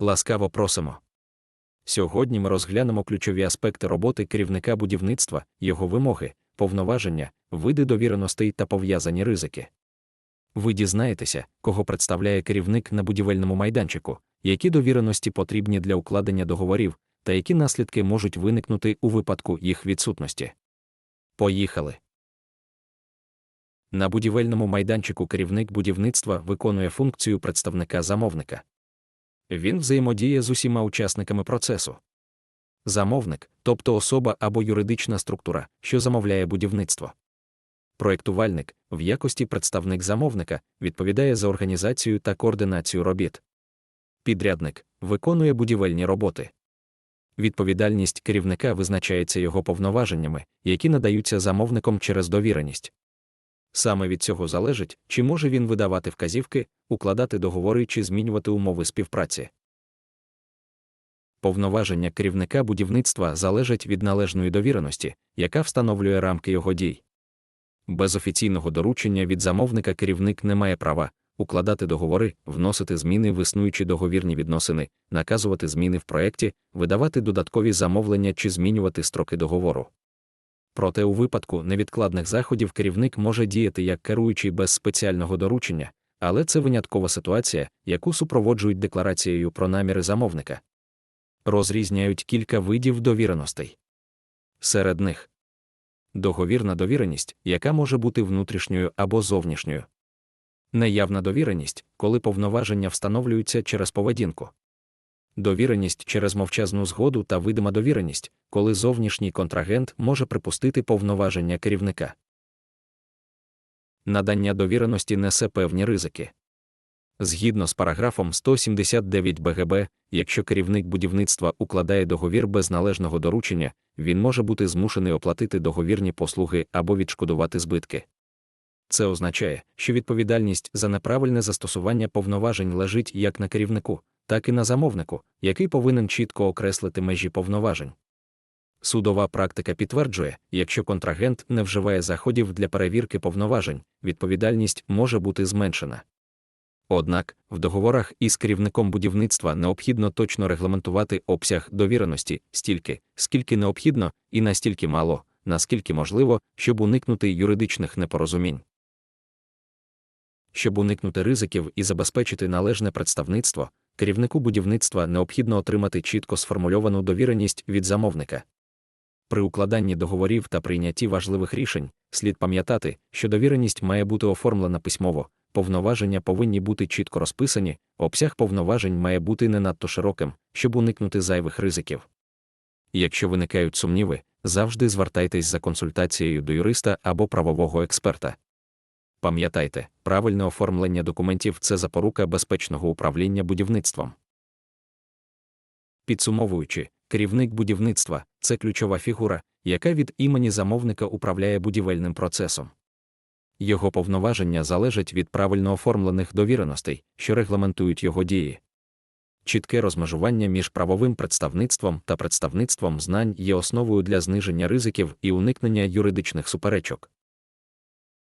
Ласкаво просимо. Сьогодні ми розглянемо ключові аспекти роботи керівника будівництва, його вимоги, повноваження, види довіреностей та пов'язані ризики. Ви дізнаєтеся, кого представляє керівник на будівельному майданчику, які довіреності потрібні для укладення договорів, та які наслідки можуть виникнути у випадку їх відсутності. Поїхали. На будівельному майданчику керівник будівництва виконує функцію представника замовника. Він взаємодіє з усіма учасниками процесу. Замовник, тобто особа або юридична структура, що замовляє будівництво. Проєктувальник, в якості представник замовника, відповідає за організацію та координацію робіт. Підрядник виконує будівельні роботи. Відповідальність керівника визначається його повноваженнями, які надаються замовником через довіреність. Саме від цього залежить, чи може він видавати вказівки, укладати договори чи змінювати умови співпраці. Повноваження керівника будівництва залежать від належної довіреності, яка встановлює рамки його дій. Без офіційного доручення від замовника керівник не має права укладати договори, вносити зміни в існуючі договірні відносини, наказувати зміни в проєкті, видавати додаткові замовлення чи змінювати строки договору. Проте у випадку невідкладних заходів керівник може діяти як керуючий без спеціального доручення, але це виняткова ситуація, яку супроводжують декларацією про наміри замовника. Розрізняють кілька видів довіреностей. Серед них договірна довіреність, яка може бути внутрішньою або зовнішньою. Неявна довіреність, коли повноваження встановлюються через поведінку. Довіреність через мовчазну згоду та видима довіреність, коли зовнішній контрагент може припустити повноваження керівника. Надання довіреності несе певні ризики. Згідно з параграфом 179 БГБ, якщо керівник будівництва укладає договір без належного доручення, він може бути змушений оплатити договірні послуги або відшкодувати збитки. Це означає, що відповідальність за неправильне застосування повноважень лежить як на керівнику, так і на замовнику, який повинен чітко окреслити межі повноважень. Судова практика підтверджує, якщо контрагент не вживає заходів для перевірки повноважень, відповідальність може бути зменшена. Однак, в договорах із керівником будівництва необхідно точно регламентувати обсяг довіреності стільки, скільки необхідно, і настільки мало, наскільки можливо, щоб уникнути юридичних непорозумінь. Щоб уникнути ризиків і забезпечити належне представництво, керівнику будівництва необхідно отримати чітко сформульовану довіреність від замовника. При укладанні договорів та прийнятті важливих рішень слід пам'ятати, що довіреність має бути оформлена письмово, повноваження повинні бути чітко розписані, обсяг повноважень має бути не надто широким, щоб уникнути зайвих ризиків. Якщо виникають сумніви, завжди звертайтесь за консультацією до юриста або правового експерта. Пам'ятайте, правильне оформлення документів це запорука безпечного управління будівництвом. Підсумовуючи, керівник будівництва це ключова фігура, яка від імені замовника управляє будівельним процесом. Його повноваження залежать від правильно оформлених довіреностей, що регламентують його дії. Чітке розмежування між правовим представництвом та представництвом знань є основою для зниження ризиків і уникнення юридичних суперечок.